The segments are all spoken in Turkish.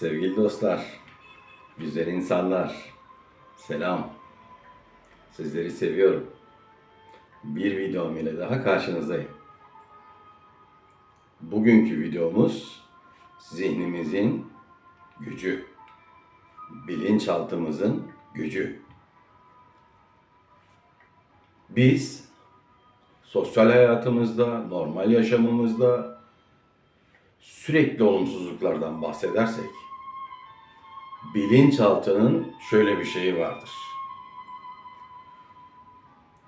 Sevgili dostlar, güzel insanlar, selam. Sizleri seviyorum. Bir videom ile daha karşınızdayım. Bugünkü videomuz zihnimizin gücü, bilinçaltımızın gücü. Biz sosyal hayatımızda, normal yaşamımızda sürekli olumsuzluklardan bahsedersek bilinçaltının şöyle bir şeyi vardır.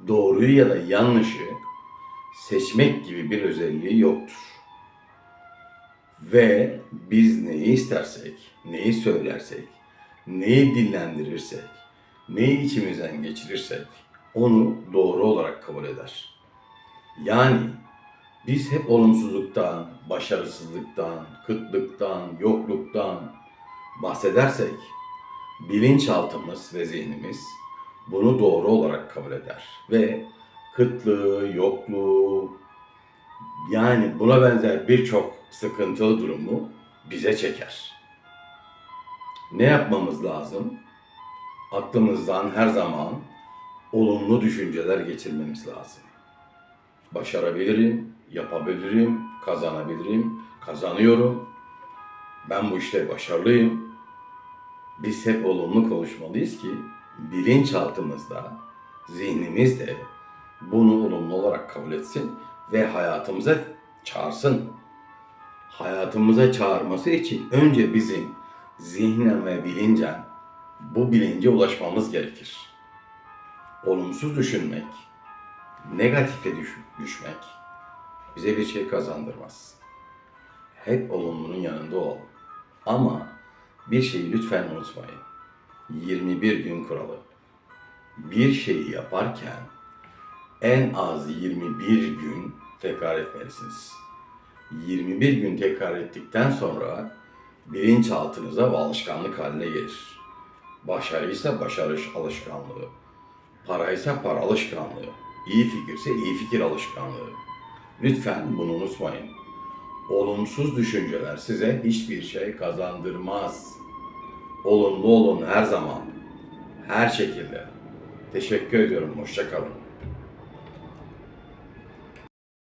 Doğruyu ya da yanlışı seçmek gibi bir özelliği yoktur. Ve biz neyi istersek, neyi söylersek, neyi dillendirirsek, neyi içimizden geçirirsek onu doğru olarak kabul eder. Yani biz hep olumsuzluktan, başarısızlıktan, kıtlıktan, yokluktan bahsedersek bilinçaltımız ve zihnimiz bunu doğru olarak kabul eder ve kıtlığı, yokluğu yani buna benzer birçok sıkıntılı durumu bize çeker. Ne yapmamız lazım? Aklımızdan her zaman olumlu düşünceler geçirmemiz lazım başarabilirim, yapabilirim, kazanabilirim, kazanıyorum. Ben bu işte başarılıyım. Biz hep olumlu konuşmalıyız ki bilinçaltımızda, zihnimizde bunu olumlu olarak kabul etsin ve hayatımıza çağırsın. Hayatımıza çağırması için önce bizim zihnen ve bilincen bu bilince ulaşmamız gerekir. Olumsuz düşünmek, negatife düş- düşmek bize bir şey kazandırmaz. Hep olumlunun yanında olalım. Ama bir şeyi lütfen unutmayın. 21 gün kuralı. Bir şeyi yaparken en az 21 gün tekrar etmelisiniz. 21 gün tekrar ettikten sonra bilinçaltınıza bu alışkanlık haline gelir. Başarıysa başarı alışkanlığı, paraysa para alışkanlığı, iyi fikirse iyi fikir alışkanlığı. Lütfen bunu unutmayın. Olumsuz düşünceler size hiçbir şey kazandırmaz. Olumlu olun her zaman. Her şekilde. Teşekkür ediyorum. Hoşçakalın.